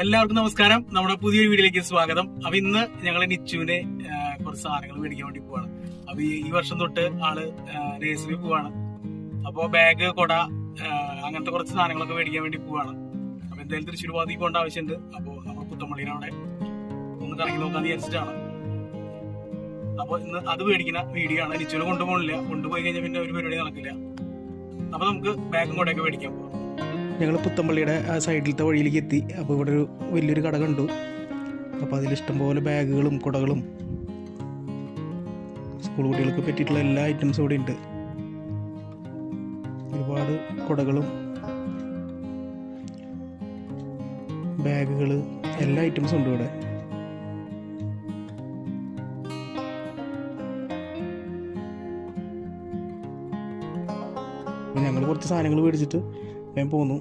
എല്ലാവർക്കും നമസ്കാരം. നമ്മുടെ പുതിയൊരു വീഡിയോയിലേക്ക് സ്വാഗതം. അപ്പൊ ഇന്ന് ഞങ്ങൾ നിച്ചുവിനെ കുറച്ച് സാധനങ്ങൾ മേടിക്കാൻ വേണ്ടി പോവാണ്. അപ്പൊ ഈ വർഷം തൊട്ട് ആൾ നേഴ്സറി പോവാണ്. അപ്പൊ ബാഗ് കൊട അങ്ങനത്തെ കുറച്ച് സാധനങ്ങളൊക്കെ മേടിക്കാൻ വേണ്ടി പോവാണ്. അപ്പൊ എന്തായാലും തൃശ്ശൂർ പാതി പോകേണ്ട ആവശ്യമുണ്ട്. അപ്പൊ നമ്മൾ പുത്തമ്പള്ളിയുടെ അവിടെ ഒന്ന് കറങ്ങി നോക്കാൻ വിചാരിച്ചിട്ടാണ്. അപ്പൊ ഇന്ന് അത് മേടിക്കുന്ന വീഡിയോ ആണ് നിച്ചുവിനെ കൊണ്ടുപോകണില്ല. കൊണ്ടുപോയി കഴിഞ്ഞാൽ പിന്നെ ഒരു പരിപാടി നടക്കില്ല. അപ്പൊ നമുക്ക് ബാഗും കൊടയൊക്കെ മേടിക്കാൻ പോവാം. ഞങ്ങൾ പുത്തമ്പള്ളിയുടെ ആ സൈഡിലത്തെ വഴിയിലേക്ക് എത്തി. അപ്പോൾ ഇവിടെ ഒരു വലിയൊരു കട കണ്ടു. അപ്പോൾ അതിൽ ഇഷ്ടംപോലെ ബാഗുകളും കുടകളും സ്കൂൾ കുട്ടികൾക്ക് പറ്റിയിട്ടുള്ള എല്ലാ ഐറ്റംസും ഇവിടെ ഉണ്ട്. ഒരുപാട് കുടകളും ബാഗുകൾ എല്ലാ ഐറ്റംസും ഉണ്ട് ഇവിടെ. ഞങ്ങൾ കുറച്ച് സാധനങ്ങൾ മേടിച്ചിട്ട് ഞാൻ പോന്നു.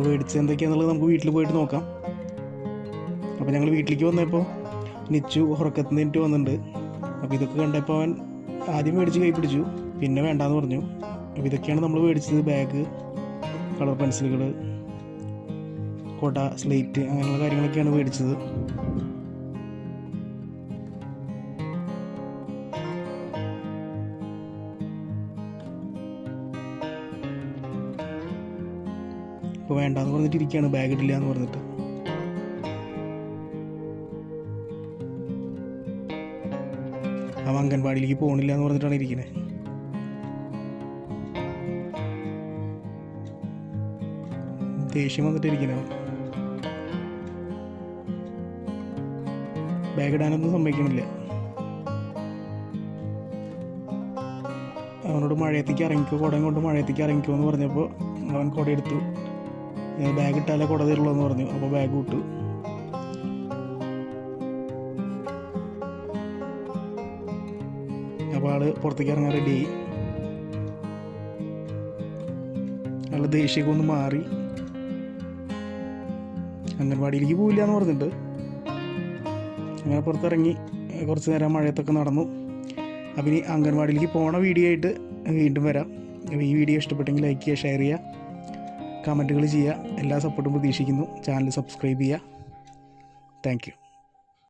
അപ്പോൾ മേടിച്ച് എന്തൊക്കെയാണെന്നുള്ളത് നമുക്ക് വീട്ടിൽ പോയിട്ട് നോക്കാം. അപ്പോൾ ഞങ്ങൾ വീട്ടിലേക്ക് വന്നപ്പോൾ നിച്ചു ഉറക്കത്തിൽ നിന്നിട്ട് വന്നിട്ടുണ്ട്. അപ്പോൾ ഇതൊക്കെ കണ്ടപ്പോൾ അവൻ ആദ്യം മേടിച്ച് കൈ പിടിച്ചു പിന്നെ വേണ്ടാന്ന് പറഞ്ഞു. അപ്പോൾ ഇതൊക്കെയാണ് നമ്മൾ മേടിച്ചത്. ബാഗ് കളർ പെൻസിലുകൾ കൊട സ്ലേറ്റ് അങ്ങനെയുള്ള കാര്യങ്ങളൊക്കെയാണ് മേടിച്ചത്. ഇപ്പോൾ വേണ്ടാന്ന് പറഞ്ഞിട്ട് ഇരിക്കുകയാണ് ബാഗ് ഇടില്ല എന്ന് പറഞ്ഞിട്ട്. അവൻ അംഗൻവാടിയിലേക്ക് പോകണില്ല എന്ന് പറഞ്ഞിട്ടാണ് ഇരിക്കുന്നത് ദേഷ്യം വന്നിട്ട് ഇരിക്കുന്നത് ബാഗ് ഇടാനൊന്നും സംഭവിക്കണില്ല അവനോട് മഴയത്തേക്ക് ഇറങ്ങിക്കോ കുടയും കൊണ്ട് മഴയത്തേക്ക് ഇറങ്ങിക്കോ എന്ന് പറഞ്ഞപ്പോൾ അവൻ കുട എടുത്തു ഞാൻ ബാഗ് ഇട്ടാലേ കുട എന്ന് പറഞ്ഞു. അപ്പോൾ ബാഗ് വിട്ടു അപ്പോൾ ആൾ പുറത്തേക്ക് ഇറങ്ങാൻ റെഡിയായി ആൾ ദേഷ്യമൊക്കെ ഒന്ന് മാറി. അംഗൻവാടിയിലേക്ക് പോവില്ല എന്ന് പറഞ്ഞിട്ടുണ്ട് അങ്ങനെ പുറത്തിറങ്ങി. കുറച്ച് നേരം മഴയത്തൊക്കെ നടന്നു. അപ്പം ഇനി അംഗൻവാടിയിലേക്ക് പോണ വീഡിയോ ആയിട്ട് വീണ്ടും വരാം. അപ്പോൾ ഈ വീഡിയോ ഇഷ്ടപ്പെട്ടെങ്കിൽ ലൈക്ക് ചെയ്യുക ഷെയർ ചെയ്യുക. കമന്റുകൾ ചെയ്യുക. എല്ലാ സപ്പോർട്ടും പ്രതീക്ഷിക്കുന്നു. ചാനൽ സബ്സ്ക്രൈബ് ചെയ്യുക. താങ്ക്